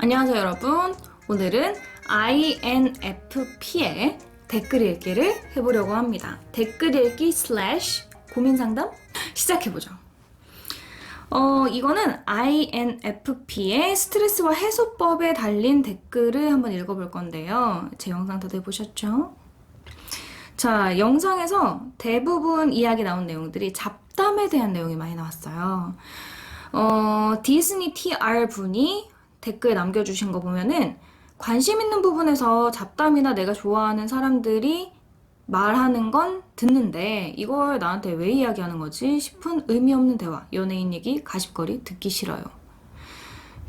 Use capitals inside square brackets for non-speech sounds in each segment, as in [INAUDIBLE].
안녕하세요 여러분 오늘은 INFP의 댓글 읽기를 해보려고 합니다 댓글 읽기 슬래시 고민 상담 시작해보죠 어 이거는 INFP의 스트레스와 해소법에 달린 댓글을 한번 읽어볼 건데요 제 영상 다들 보셨죠? 자, 영상에서 대부분 이야기 나온 내용들이 잡담에 대한 내용이 많이 나왔어요. 어, 디즈니 TR 분이 댓글 남겨주신 거 보면은 관심 있는 부분에서 잡담이나 내가 좋아하는 사람들이 말하는 건 듣는데 이걸 나한테 왜 이야기하는 거지 싶은 의미 없는 대화, 연예인 얘기, 가십거리 듣기 싫어요.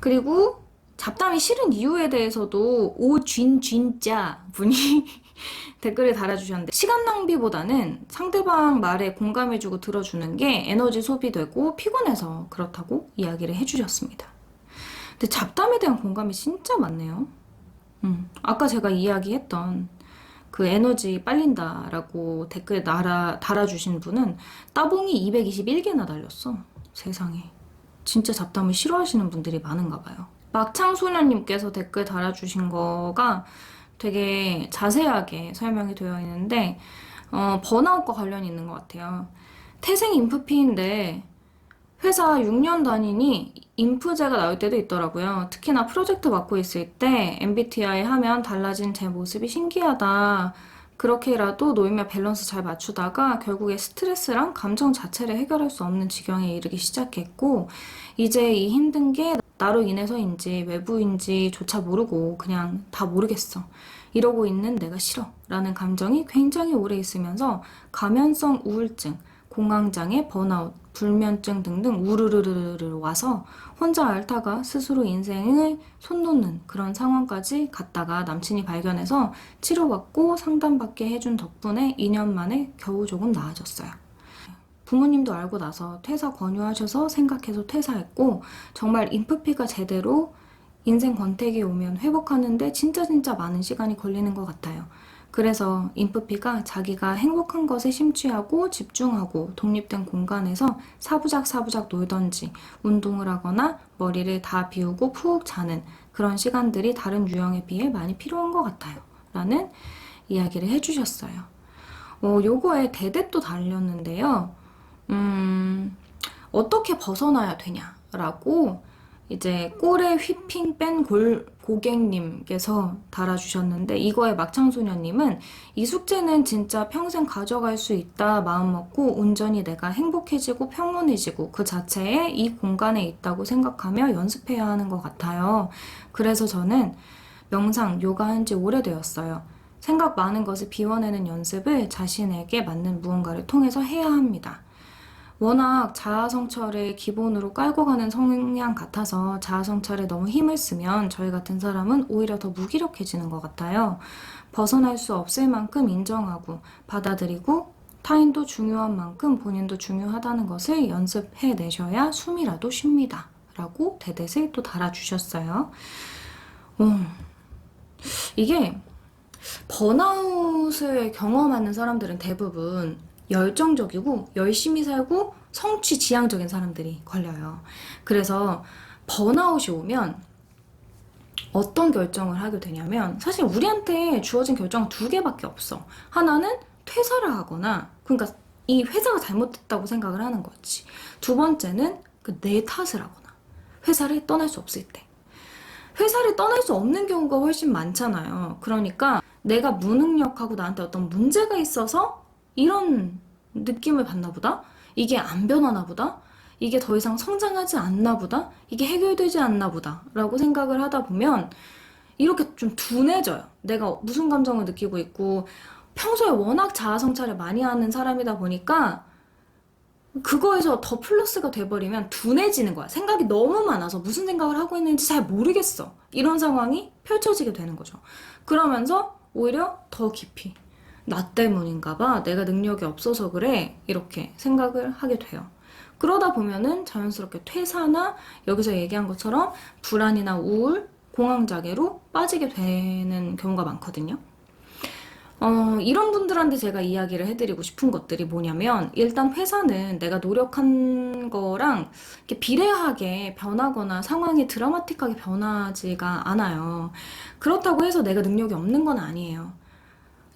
그리고 잡담이 싫은 이유에 대해서도 오쥔 진짜 분이 [LAUGHS] 댓글을 달아주셨는데 시간 낭비보다는 상대방 말에 공감해주고 들어주는 게 에너지 소비되고 피곤해서 그렇다고 이야기를 해주셨습니다. 근데 잡담에 대한 공감이 진짜 많네요. 음, 아까 제가 이야기했던 그 에너지 빨린다라고 댓글 달아, 달아주신 분은 따봉이 221개나 달렸어. 세상에. 진짜 잡담을 싫어하시는 분들이 많은가 봐요. 막창소년님께서 댓글 달아주신 거가 되게 자세하게 설명이 되어 있는데 어, 번아웃과 관련이 있는 것 같아요. 태생 인프피인데 회사 6년 다니니 인프제가 나올 때도 있더라고요. 특히나 프로젝트 맡고 있을 때 MBTI 하면 달라진 제 모습이 신기하다. 그렇게라도 노인과 밸런스 잘 맞추다가 결국에 스트레스랑 감정 자체를 해결할 수 없는 지경에 이르기 시작했고 이제 이 힘든 게 나로 인해서인지 외부인지조차 모르고 그냥 다 모르겠어. 이러고 있는 내가 싫어. 라는 감정이 굉장히 오래 있으면서 가면성 우울증, 공황장애, 번아웃, 불면증 등등 우르르르르 와서 혼자 앓다가 스스로 인생을 손 놓는 그런 상황까지 갔다가 남친이 발견해서 치료받고 상담받게 해준 덕분에 2년 만에 겨우 조금 나아졌어요. 부모님도 알고 나서 퇴사 권유하셔서 생각해서 퇴사했고 정말 인프피가 제대로 인생 권태기 오면 회복하는데 진짜 진짜 많은 시간이 걸리는 것 같아요. 그래서 인프피가 자기가 행복한 것에 심취하고 집중하고 독립된 공간에서 사부작 사부작 놀던지 운동을 하거나 머리를 다 비우고 푹 자는 그런 시간들이 다른 유형에 비해 많이 필요한 것 같아요. 라는 이야기를 해주셨어요. 어, 요거에 대댓도 달렸는데요. 음, 어떻게 벗어나야 되냐라고 이제 꼴에 휘핑 뺀 골, 고객님께서 달아주셨는데 이거에 막창소녀님은 이 숙제는 진짜 평생 가져갈 수 있다 마음먹고 온전히 내가 행복해지고 평온해지고 그 자체에 이 공간에 있다고 생각하며 연습해야 하는 것 같아요. 그래서 저는 명상, 요가 한 지 오래되었어요. 생각 많은 것을 비워내는 연습을 자신에게 맞는 무언가를 통해서 해야 합니다. 워낙 자아성찰을 기본으로 깔고 가는 성향 같아서 자아성찰에 너무 힘을 쓰면 저희 같은 사람은 오히려 더 무기력해지는 것 같아요. 벗어날 수 없을 만큼 인정하고 받아들이고 타인도 중요한 만큼 본인도 중요하다는 것을 연습해 내셔야 숨이라도 쉽니다. 라고 대댓을 또 달아주셨어요. 음, 이게 번아웃을 경험하는 사람들은 대부분 열정적이고 열심히 살고 성취 지향적인 사람들이 걸려요. 그래서 번아웃이 오면 어떤 결정을 하게 되냐면 사실 우리한테 주어진 결정은 두 개밖에 없어. 하나는 퇴사를 하거나 그러니까 이 회사가 잘못됐다고 생각을 하는 거지. 두 번째는 그 내 탓을 하거나 회사를 떠날 수 없을 때. 회사를 떠날 수 없는 경우가 훨씬 많잖아요. 그러니까 내가 무능력하고 나한테 어떤 문제가 있어서 이런 느낌을 받나 보다? 이게 안 변하나 보다? 이게 더 이상 성장하지 않나 보다? 이게 해결되지 않나 보다? 라고 생각을 하다 보면 이렇게 좀 둔해져요. 내가 무슨 감정을 느끼고 있고 평소에 워낙 자아성찰을 많이 하는 사람이다 보니까 그거에서 더 플러스가 돼버리면 둔해지는 거야. 생각이 너무 많아서 무슨 생각을 하고 있는지 잘 모르겠어. 이런 상황이 펼쳐지게 되는 거죠. 그러면서 오히려 더 깊이 나 때문인가 봐. 내가 능력이 없어서 그래. 이렇게 생각을 하게 돼요. 그러다 보면은 자연스럽게 퇴사나 여기서 얘기한 것처럼 불안이나 우울, 공황장애로 빠지게 되는 경우가 많거든요. 어, 이런 분들한테 제가 이야기를 해드리고 싶은 것들이 뭐냐면, 일단 회사는 내가 노력한 거랑 이렇게 비례하게 변하거나 상황이 드라마틱하게 변하지가 않아요. 그렇다고 해서 내가 능력이 없는 건 아니에요.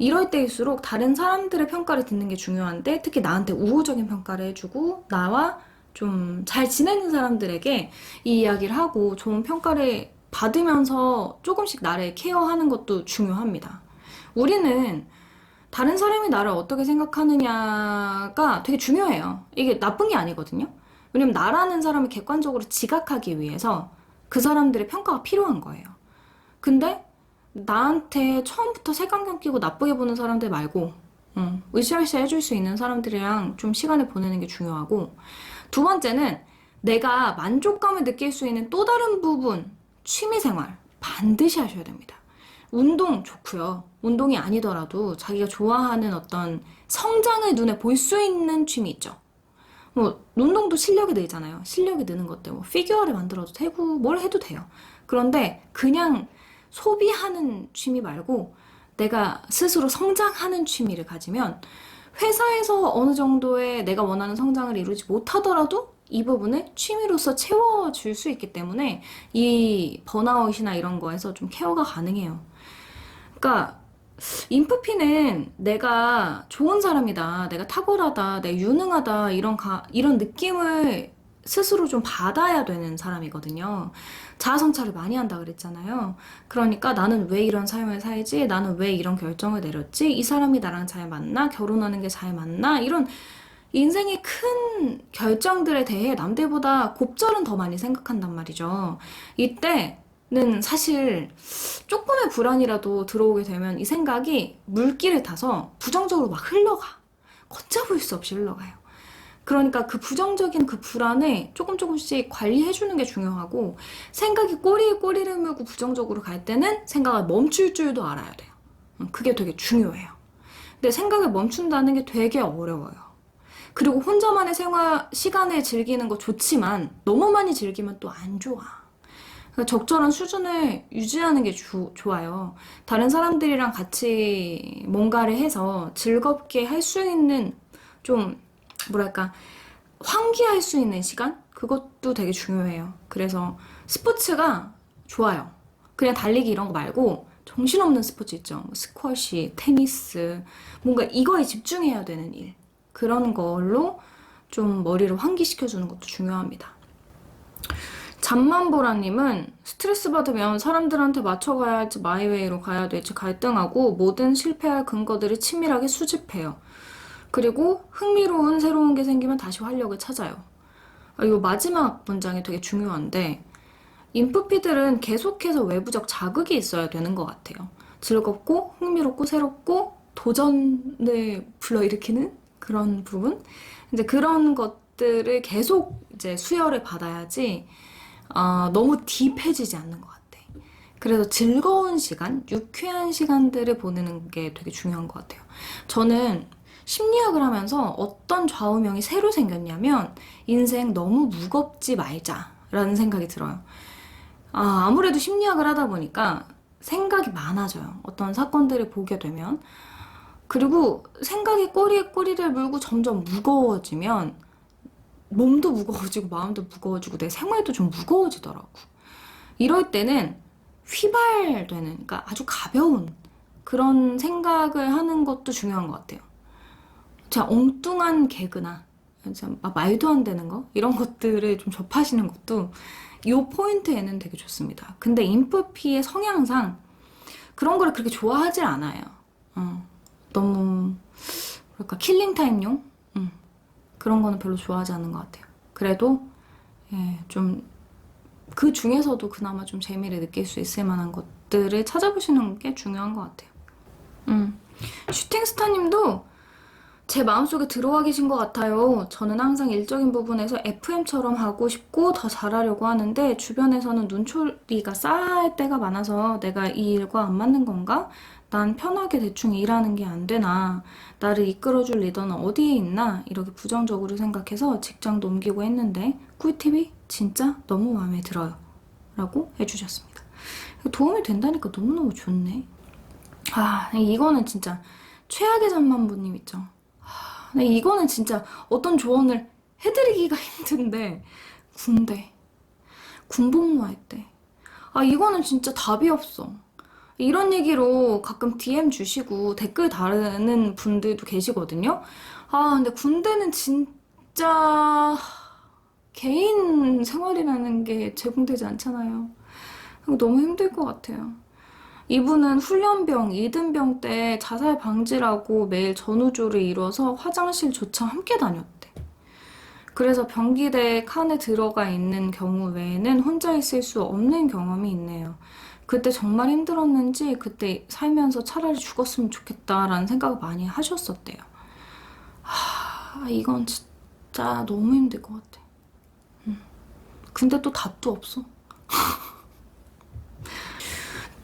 이럴 때일수록 다른 사람들의 평가를 듣는 게 중요한데, 특히 나한테 우호적인 평가를 해주고, 나와 좀 잘 지내는 사람들에게 이 이야기를 하고 좋은 평가를 받으면서 조금씩 나를 케어하는 것도 중요합니다. 우리는 다른 사람이 나를 어떻게 생각하느냐가 되게 중요해요. 이게 나쁜 게 아니거든요. 왜냐면 나라는 사람을 객관적으로 지각하기 위해서 그 사람들의 평가가 필요한 거예요. 근데 나한테 처음부터 색안경 끼고 나쁘게 보는 사람들 말고 응, 으쌰으쌰 해줄 수 있는 사람들이랑 좀 시간을 보내는 게 중요하고 두 번째는 내가 만족감을 느낄 수 있는 또 다른 부분 취미생활 반드시 하셔야 됩니다. 운동 좋고요. 운동이 아니더라도 자기가 좋아하는 어떤 성장을 눈에 볼 수 있는 취미 있죠. 뭐 운동도 실력이 늘잖아요. 실력이 느는 것들 뭐 피규어를 만들어도 되고 뭘 해도 돼요. 그런데 그냥 소비하는 취미 말고 내가 스스로 성장하는 취미를 가지면 회사에서 어느 정도의 내가 원하는 성장을 이루지 못하더라도 이 부분을 취미로서 채워줄 수 있기 때문에 이 번아웃이나 이런 거에서 좀 케어가 가능해요. 그러니까 인프피는 내가 좋은 사람이다, 내가 탁월하다, 내가 유능하다 이런 가, 이런 느낌을 스스로 좀 받아야 되는 사람이거든요. 자아성찰을 많이 한다 그랬잖아요. 그러니까 나는 왜 이런 삶을 살지? 나는 왜 이런 결정을 내렸지? 이 사람이 나랑 잘 맞나? 결혼하는 게 잘 맞나? 이런 인생의 큰 결정들에 대해 남들보다 곱절은 더 많이 생각한단 말이죠. 이때는 사실 조금의 불안이라도 들어오게 되면 이 생각이 물길을 타서 부정적으로 막 흘러가. 걷잡을 수 없이 흘러가요. 그러니까 그 부정적인 그 불안을 조금 조금씩 관리해주는 게 중요하고 생각이 꼬리에 꼬리를 물고 부정적으로 갈 때는 생각을 멈출 줄도 알아야 돼요. 음, 그게 되게 중요해요. 근데 생각을 멈춘다는 게 되게 어려워요. 그리고 혼자만의 생활 시간을 즐기는 거 좋지만 너무 많이 즐기면 또 안 좋아. 그러니까 적절한 수준을 유지하는 게 주- 좋아요. 다른 사람들이랑 같이 뭔가를 해서 즐겁게 할 수 있는 좀 뭐랄까 환기할 수 있는 시간 그것도 되게 중요해요. 그래서 스포츠가 좋아요. 그냥 달리기 이런 거 말고 정신없는 스포츠 있죠. 뭐 스쿼시, 테니스, 뭔가 이거에 집중해야 되는 일 그런 걸로 좀 머리를 환기시켜주는 것도 중요합니다. 잠만보라님은 스트레스 받으면 사람들한테 맞춰가야 할지 마이웨이로 가야 될지 갈등하고 모든 실패할 근거들을 치밀하게 수집해요. 그리고 흥미로운 새로운 게 생기면 다시 활력을 찾아요. 아, 이거 마지막 문장이 되게 중요한데 인프피들은 계속해서 외부적 자극이 있어야 되는 것 같아요. 즐겁고 흥미롭고 새롭고 도전을 불러일으키는 그런 부분. 이제 그런 것들을 계속 이제 수혈을 받아야지 아, 너무 딥해지지 않는 것 같아. 그래서 즐거운 시간, 유쾌한 시간들을 보내는 게 되게 중요한 것 같아요. 저는 심리학을 하면서 어떤 좌우명이 새로 생겼냐면 인생 너무 무겁지 말자라는 생각이 들어요. 아, 아무래도 심리학을 하다 보니까 생각이 많아져요. 어떤 사건들을 보게 되면. 그리고 생각이 꼬리에 꼬리를 물고 점점 무거워지면 몸도 무거워지고 마음도 무거워지고 내 생활도 좀 무거워지더라고. 이럴 때는 휘발되는, 그러니까 아주 가벼운 그런 생각을 하는 것도 중요한 것 같아요. 진짜 엉뚱한 개그나 막 말도 안 되는 거 이런 것들을 좀 접하시는 것도 이 포인트에는 되게 좋습니다. 근데 인프피의 성향상 그런 거를 그렇게 좋아하질 않아요. 어, 너무 뭐랄까 킬링 타임용 음, 그런 거는 별로 좋아하지 않는 것 같아요. 그래도 예, 좀그 중에서도 그나마 좀 재미를 느낄 수 있을 만한 것들을 찾아보시는 게 중요한 것 같아요. 음. 슈팅스타님도 제 마음속에 들어와 계신 것 같아요. 저는 항상 일적인 부분에서 FM처럼 하고 싶고 더 잘하려고 하는데 주변에서는 눈초리가 쌓일 때가 많아서 내가 이 일과 안 맞는 건가? 난 편하게 대충 일하는 게 안 되나? 나를 이끌어줄 리더는 어디에 있나? 이렇게 부정적으로 생각해서 직장도 옮기고 했는데 꿀팁이 진짜 너무 마음에 들어요. 라고 해주셨습니다. 도움이 된다니까 너무너무 좋네. 아, 이거는 진짜 최악의 잠만보님 있죠. 아, 근데 이거는 진짜 어떤 조언을 해드리기가 [LAUGHS] 힘든데 군대 군복무할 때. 아, 이거는 진짜 답이 없어. 이런 얘기로 가끔 DM 주시고 댓글 다르는 분들도 계시거든요. 아, 근데 군대는 진짜 개인 생활이라는 게 제공되지 않잖아요. 너무 힘들 것 같아요. 이분은 훈련병, 이등병 때 자살 방지라고 매일 전우조를 이뤄서 화장실조차 함께 다녔대. 그래서 병기대 칸에 들어가 있는 경우 외에는 혼자 있을 수 없는 경험이 있네요. 그때 정말 힘들었는지 그때 살면서 차라리 죽었으면 좋겠다라는 생각을 많이 하셨었대요. 하, 이건 진짜 너무 힘들 것 같아. 음. 근데 또 답도 없어.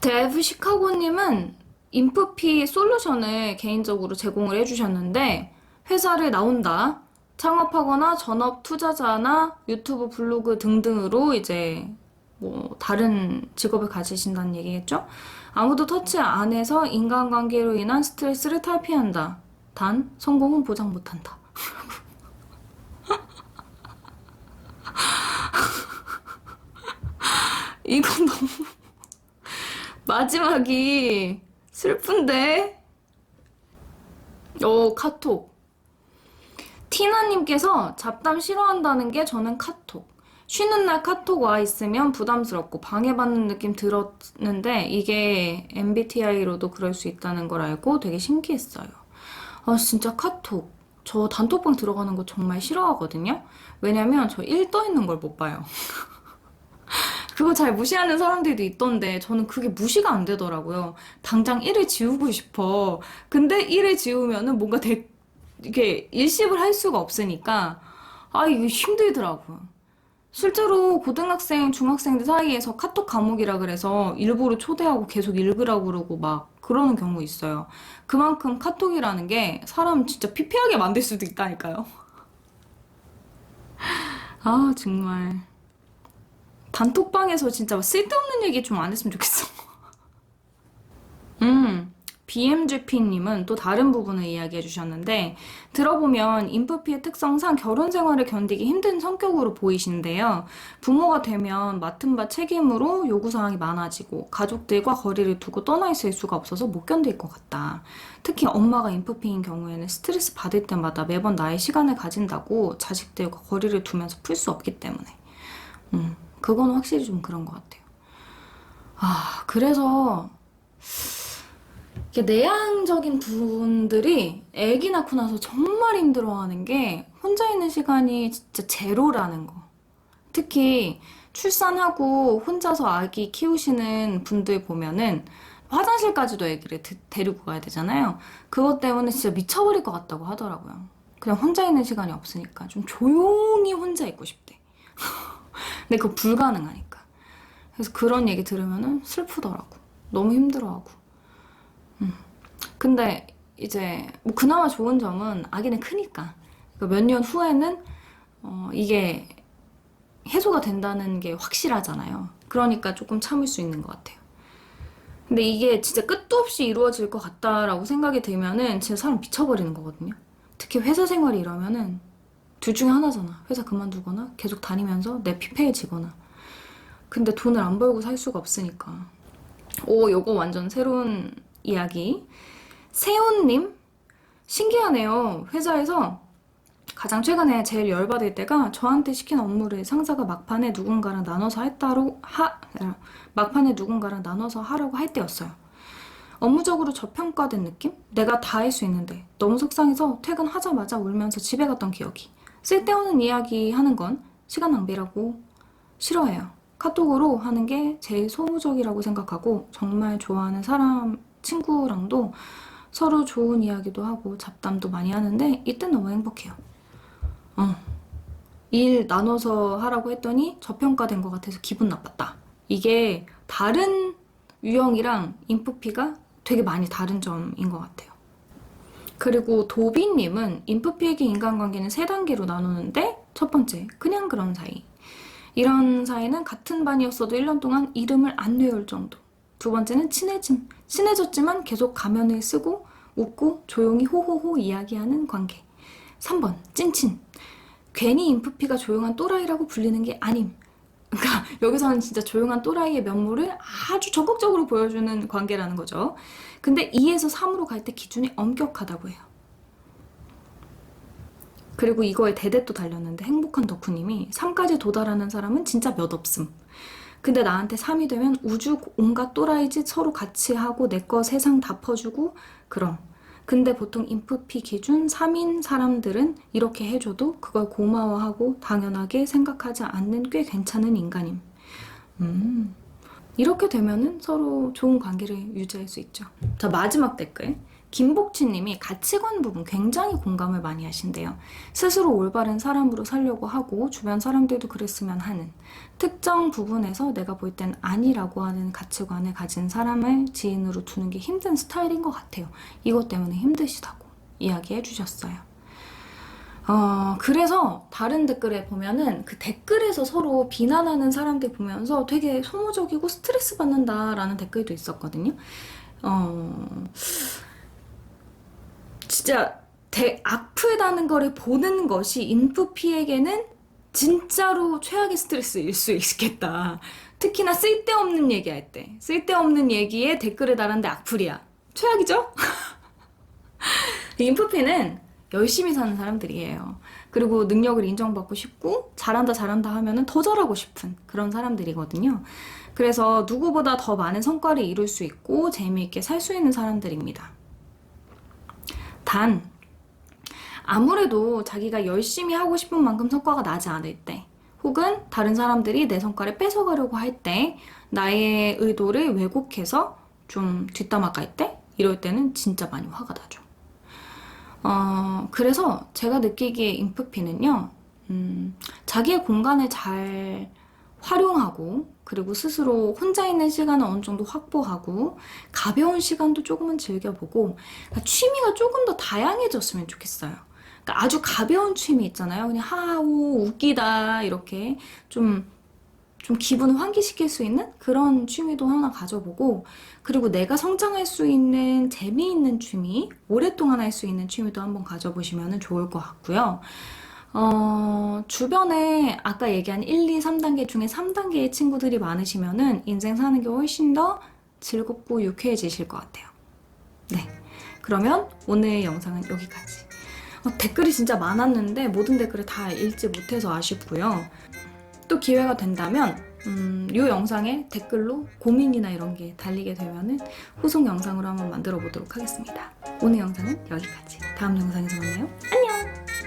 데브 시카고님은 인프피 솔루션을 개인적으로 제공을 해주셨는데 회사를 나온다. 창업하거나 전업 투자자나 유튜브 블로그 등등으로 이제 뭐 다른 직업을 가지신다는 얘기겠죠? 아무도 터치 안 해서 인간관계로 인한 스트레스를 탈피한다. 단 성공은 보장 못한다. [LAUGHS] 이건 너무 마지막이 슬픈데? 오, 카톡. 티나님께서 잡담 싫어한다는 게 저는 카톡. 쉬는 날 카톡 와 있으면 부담스럽고 방해받는 느낌 들었는데 이게 MBTI로도 그럴 수 있다는 걸 알고 되게 신기했어요. 아, 진짜 카톡. 저 단톡방 들어가는 거 정말 싫어하거든요? 왜냐면 저 일 떠 있는 걸 못 봐요. [LAUGHS] 그거 잘 무시하는 사람들도 있던데 저는 그게 무시가 안 되더라고요. 당장 일을 지우고 싶어. 근데 일을 지우면은 뭔가 대, 이게 일십을 할 수가 없으니까 아 이게 힘들더라고요. 실제로 고등학생, 중학생들 사이에서 카톡 과목이라 그래서 일부러 초대하고 계속 읽으라고 그러고 막 그러는 경우 있어요. 그만큼 카톡이라는 게 사람 진짜 피폐하게 만들 수도 있다니까요. [LAUGHS] 아 정말. 단톡방에서 진짜 쓸데없는 얘기 좀 안 했으면 좋겠어. [LAUGHS] 음, BMGP님은 또 다른 부분을 이야기해 주셨는데, 들어보면 인프피의 특성상 결혼 생활을 견디기 힘든 성격으로 보이신데요. 부모가 되면 맡은 바 책임으로 요구사항이 많아지고, 가족들과 거리를 두고 떠나 있을 수가 없어서 못 견딜 것 같다. 특히 엄마가 인프피인 경우에는 스트레스 받을 때마다 매번 나의 시간을 가진다고 자식들과 거리를 두면서 풀 수 없기 때문에. 음. 그건 확실히 좀 그런 것 같아요. 아, 그래서 이게 내향적인 분들이 아기 낳고 나서 정말 힘들어하는 게 혼자 있는 시간이 진짜 제로라는 거. 특히 출산하고 혼자서 아기 키우시는 분들 보면은 화장실까지도 아기를 드- 데리고 가야 되잖아요. 그것 때문에 진짜 미쳐버릴 것 같다고 하더라고요. 그냥 혼자 있는 시간이 없으니까 좀 조용히 혼자 있고 싶대. 근데 그거 불가능하니까. 그래서 그런 얘기 들으면은 슬프더라고. 너무 힘들어하고. 음. 근데 이제 뭐 그나마 좋은 점은 아기는 크니까. 몇 년 후에는 어, 이게 해소가 된다는 게 확실하잖아요. 그러니까 조금 참을 수 있는 것 같아요. 근데 이게 진짜 끝도 없이 이루어질 것 같다라고 생각이 들면은 진짜 사람 미쳐버리는 거거든요. 특히 회사 생활이 이러면은 둘 중에 하나잖아. 회사 그만두거나 계속 다니면서 내 피폐해지거나. 근데 돈을 안 벌고 살 수가 없으니까. 오, 요거 완전 새로운 이야기. 세훈님? 신기하네요. 회사에서 가장 최근에 제일 열받을 때가 저한테 시킨 업무를 상사가 막판에 누군가랑 나눠서 했다로 하 막판에 누군가랑 나눠서 하라고 할 때였어요. 업무적으로 저평가된 느낌? 내가 다 할 수 있는데 너무 속상해서 퇴근하자마자 울면서 집에 갔던 기억이. 쓸데없는 이야기 하는 건 시간 낭비라고 싫어해요. 카톡으로 하는 게 제일 소모적이라고 생각하고 정말 좋아하는 사람, 친구랑도 서로 좋은 이야기도 하고 잡담도 많이 하는데 이땐 너무 행복해요. 어. 일 나눠서 하라고 했더니 저평가된 것 같아서 기분 나빴다. 이게 다른 유형이랑 인프피가 되게 많이 다른 점인 것 같아요. 그리고 도비님은 인프피에게 인간관계는 세 단계로 나누는데 첫 번째, 그냥 그런 사이. 이런 사이는 같은 반이었어도 1년 동안 이름을 안 외울 정도. 두 번째는 친해짐. 친해졌지만 계속 가면을 쓰고 웃고 조용히 호호호 이야기하는 관계. 3번 찐친. 괜히 인프피가 조용한 또라이라고 불리는 게 아님. 그러니까 [LAUGHS] 여기서는 진짜 조용한 또라이의 면모를 아주 적극적으로 보여주는 관계라는 거죠. 근데 2에서 3으로 갈 때 기준이 엄격하다고 해요. 그리고 이거에 대댓도 달렸는데 행복한 덕후님이 3까지 도달하는 사람은 진짜 몇 없음. 근데 나한테 3이 되면 우주 온갖 또라이 짓 서로 같이 하고 내 거 세상 다 퍼주고 그럼. 근데 보통 인프피 기준 3인 사람들은 이렇게 해줘도 그걸 고마워하고 당연하게 생각하지 않는 꽤 괜찮은 인간임. 음. 이렇게 되면은 서로 좋은 관계를 유지할 수 있죠. 자, 마지막 댓글. 김복치님이 가치관 부분 굉장히 공감을 많이 하신대요. 스스로 올바른 사람으로 살려고 하고 주변 사람들도 그랬으면 하는 특정 부분에서 내가 볼 땐 아니라고 하는 가치관을 가진 사람을 지인으로 두는 게 힘든 스타일인 것 같아요. 이것 때문에 힘드시다고 이야기해 주셨어요. 어, 그래서 다른 댓글에 보면은 그 댓글에서 서로 비난하는 사람들 보면서 되게 소모적이고 스트레스 받는다라는 댓글도 있었거든요. 어, 진짜 대, 악플다는 거를 보는 것이 인프 피에게는 진짜로 최악의 스트레스일 수 있겠다. 특히나 쓸데없는 얘기할 때. 쓸데없는 얘기에 댓글을 달았는데 악플이야. 최악이죠? [LAUGHS] 인프피는 열심히 사는 사람들이에요. 그리고 능력을 인정받고 싶고 잘한다 잘한다 하면은 더 잘하고 싶은 그런 사람들이거든요. 그래서 누구보다 더 많은 성과를 이룰 수 있고 재미있게 살 수 있는 사람들입니다. 단 아무래도 자기가 열심히 하고 싶은 만큼 성과가 나지 않을 때 혹은 다른 사람들이 내 성과를 뺏어가려고 할 때 나의 의도를 왜곡해서 좀 뒷담화 깔때 이럴 때는 진짜 많이 화가 나죠. 어, 그래서 제가 느끼기에 인프피는요, 음, 자기의 공간을 잘 활용하고, 그리고 스스로 혼자 있는 시간을 어느 정도 확보하고, 가벼운 시간도 조금은 즐겨보고, 그러니까 취미가 조금 더 다양해졌으면 좋겠어요. 그러니까 아주 가벼운 취미 있잖아요. 그냥 하하호 웃기다, 이렇게 좀 좀 기분을 환기시킬 수 있는 그런 취미도 하나 가져보고 그리고 내가 성장할 수 있는 재미있는 취미 오랫동안 할 수 있는 취미도 한번 가져보시면 좋을 것 같고요. 어, 주변에 아까 얘기한 1, 2, 3단계 중에 3단계의 친구들이 많으시면은 인생 사는 게 훨씬 더 즐겁고 유쾌해지실 것 같아요. 네. 그러면 오늘 영상은 여기까지. 어, 댓글이 진짜 많았는데 모든 댓글을 다 읽지 못해서 아쉽고요. 또 기회가 된다면 음, 이 영상에 댓글로 고민이나 이런 게 달리게 되면은 후속 영상으로 한번 만들어 보도록 하겠습니다. 오늘 영상은 여기까지. 다음 영상에서 만나요. 안녕!